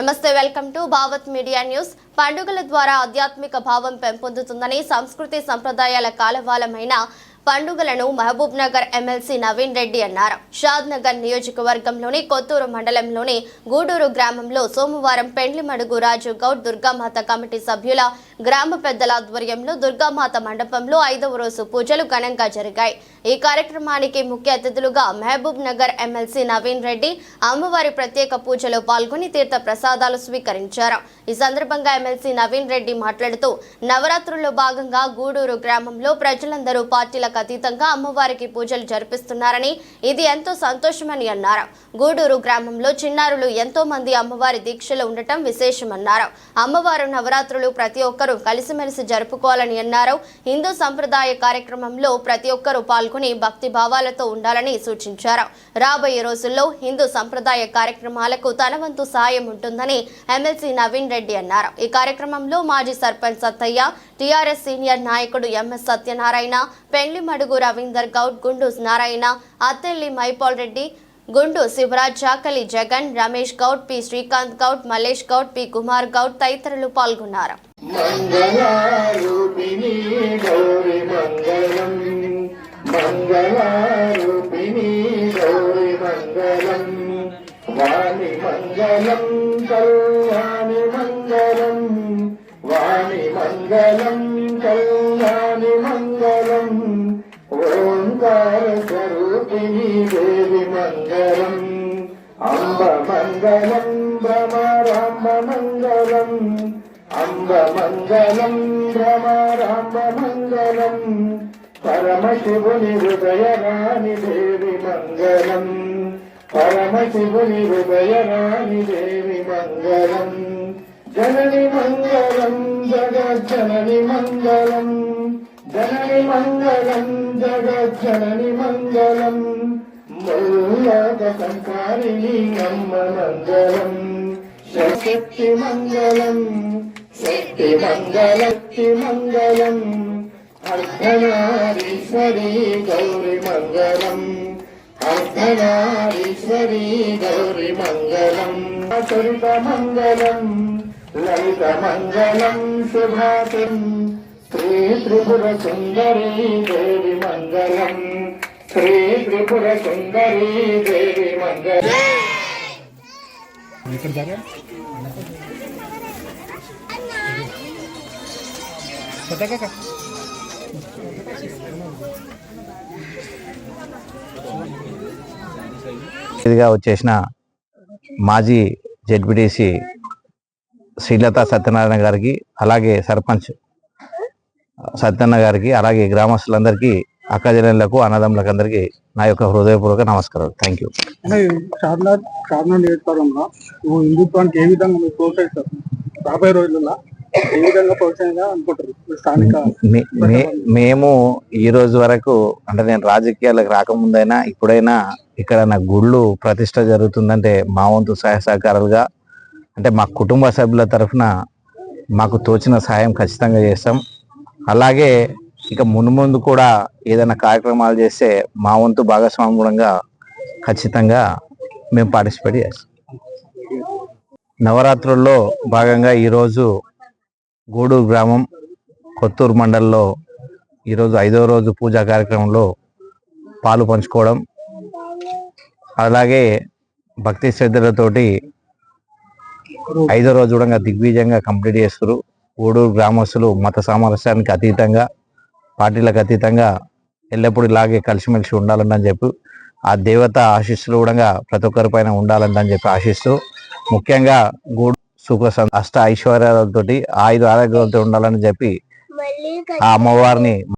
నమస్తే welcome to Bhavat media news. పండుగల ద్వారా ఆధ్యాత్మిక భావం పెంపొందుతుందని సంస్కృతి సంప్రదాయాల కాలవాలమైన పండుగలను మహబూబ్ నగర్ ఎమ్మెల్సీ నవీన్ రెడ్డి అన్నారు. షాద్ నగర్ నియోజకవర్గంలోని కొత్తూరు మండలంలోని గూడూరు గ్రామంలో సోమవారం పెండ్లిమడుగు రాజు గౌడ్ దుర్గామాత కమిటీ సభ్యుల గ్రామ పెద్దల ఆధ్వర్యంలో దుర్గామాత మండపంలో ఐదవ రోజు పూజలు ఘనంగా జరిగాయి. ఈ కార్యక్రమానికి ముఖ్య అతిథులుగా మహబూబ్ నగర్ ఎమ్మెల్సీ నవీన్ రెడ్డి అమ్మవారి ప్రత్యేక పూజలో పాల్గొని తీర్థ ప్రసాదాలు స్వీకరించారు. ఈ సందర్భంగా ఎమ్మెల్సీ నవీన్ రెడ్డి మాట్లాడుతూ నవరాత్రుల్లో భాగంగా గూడూరు గ్రామంలో ప్రజలందరూ పార్టీలకు అతీతంగా అమ్మవారికి పూజలు జరిపిస్తున్నారని ఇది ఎంతో సంతోషమని అన్నారు. గూడూరు గ్రామంలో చిన్నారులు ఎంతో మంది అమ్మవారి దీక్షలో ఉండటం విశేషమన్నారు. అమ్మవారు నవరాత్రులు ప్రతి ఒక్కరు కలిసిమెలిసి జరుపుకోవాలని అన్నారు. హిందూ సంప్రదాయ కార్యక్రమంలో ప్రతి ఒక్కరూ పాల్గొని భక్తి భావాలతో ఉండాలని సూచించారు. రాబోయే రోజుల్లో హిందూ సంప్రదాయ కార్యక్రమాలకు తన వంతు సాయం ఉంటుందని ఎమ్మెల్సీ నవీన్ రెడ్డి అన్నారు. ఈ కార్యక్రమంలో మాజీ సర్పంచ్ సత్తయ్య టీఆర్ఎస్ సీనియర్ నాయకుడు ఎంఎస్ సత్యనారాయణ పెండ్లిమడుగు రవీందర్ గౌడ్ గుండూస్ నారాయణ అత్తెల్లి మైపాల్ రెడ్డి గుండు శివరాజ్ చాకలి జగన్ రమేష్ గౌడ్ పి. శ్రీకాంత్ గౌడ్ మల్లేష్ గౌడ్ పి. కుమార్ గౌడ్ తదితరులు పాల్గొన్నారు. మంగళం. వాణి మంగళం కళ్యాణి మంగళం. ఓంకార స్వరూపిణి దేవి మంగళం అంబ మంగళం భ్రమరాంబ మంగళం అంబ మంగళం భ్రమరాంబ మంగళం పరమశివుని హృదయరాణి దేవి మంగళం పరమశివుని హృదయరాణి దేవి మంగళం. జనని మంగళం జగజ్జనని మంగళం జనని మంగళం జగజ్జనని మంగళం ముల్లోక సంకారిణి అమ్మ మంగళం శక్తి మంగళం శక్తి మంగళక్తి మంగళం అర్ధనారీశ్వరీ గౌరి మంగళం అర్ధనారీశ్వరీ గౌరి మంగళం అచరిత మంగళం లలిత మంగళం శుభాతం శ్రీ త్రిపుర సుందరీ దేవి మంగళం శ్రీ త్రిపుర సుందరీ దేవి మంగళ ఇదిగా వచ్చేసిన మాజీ జెడ్పీటీసీ శ్రీలత సత్యనారాయణ గారికి అలాగే సర్పంచ్ సత్యన్న గారికి అలాగే గ్రామస్తులందరికీ అక్కజనులకు అన్నదమ్ములకు అందరికీ నా యొక్క హృదయపూర్వక నమస్కారం థ్యాంక్ యూ చార్నాథ్ చార్నాథ్ నియోజకవర్గంలో నువ్వు హిందుత్వానికి ఏ విధంగా మీరు ప్రోత్సహిస్తారు? రాబోయే రోజుల్లో ఏ విధంగా ప్రోత్సాహంగా అనుకుంటారు ఈ స్థానిక మే- మే- మేము ఈ రోజు వరకు అంటే నేను రాజకీయాలకు రాకముందైనా ఇప్పుడైనా ఇక్కడ నా గుళ్ళు ప్రతిష్ట జరుగుతుందంటే మా వంతు సహాయ సహకారాలుగా అంటే మా కుటుంబ సభ్యుల తరఫున మాకు తోచిన సహాయం ఖచ్చితంగా చేస్తాం. అలాగే ఇక మున్ముందు కూడా ఏదైనా కార్యక్రమాలు చేస్తే మా వంతు భాగస్వామ్యంగా ఖచ్చితంగా మేము పార్టిసిపేట్ చేస్తాం. నవరాత్రుల్లో భాగంగా ఈరోజు గూడూరు గ్రామం కొత్తూరు మండలంలో ఈరోజు ఐదవ రోజు పూజా కార్యక్రమంలో పాలు పంచుకోవడం అలాగే భక్తి శ్రద్ధలతోటి ఐదో రోజు కూడా దిగ్విజయంగా కంప్లీట్ చేస్తారు ఊడూరు గ్రామస్తులు మత సామరస్యానికి అతీతంగా పార్టీలకు అతీతంగా ఎల్లప్పుడూ ఇలాగే కలిసిమెలిసి ఉండాలని చెప్పి ఆ దేవత ఆశీస్సులు కూడా ప్రతి ఒక్కరి పైన ఉండాలని చెప్పి ఆశిస్తూ ముఖ్యంగా గూడు సుఖ అష్ట ఐశ్వర్యాలతోటి ఆయుధ ఆరోగ్యాలతో ఉండాలని చెప్పి ఆ అమ్మవారిని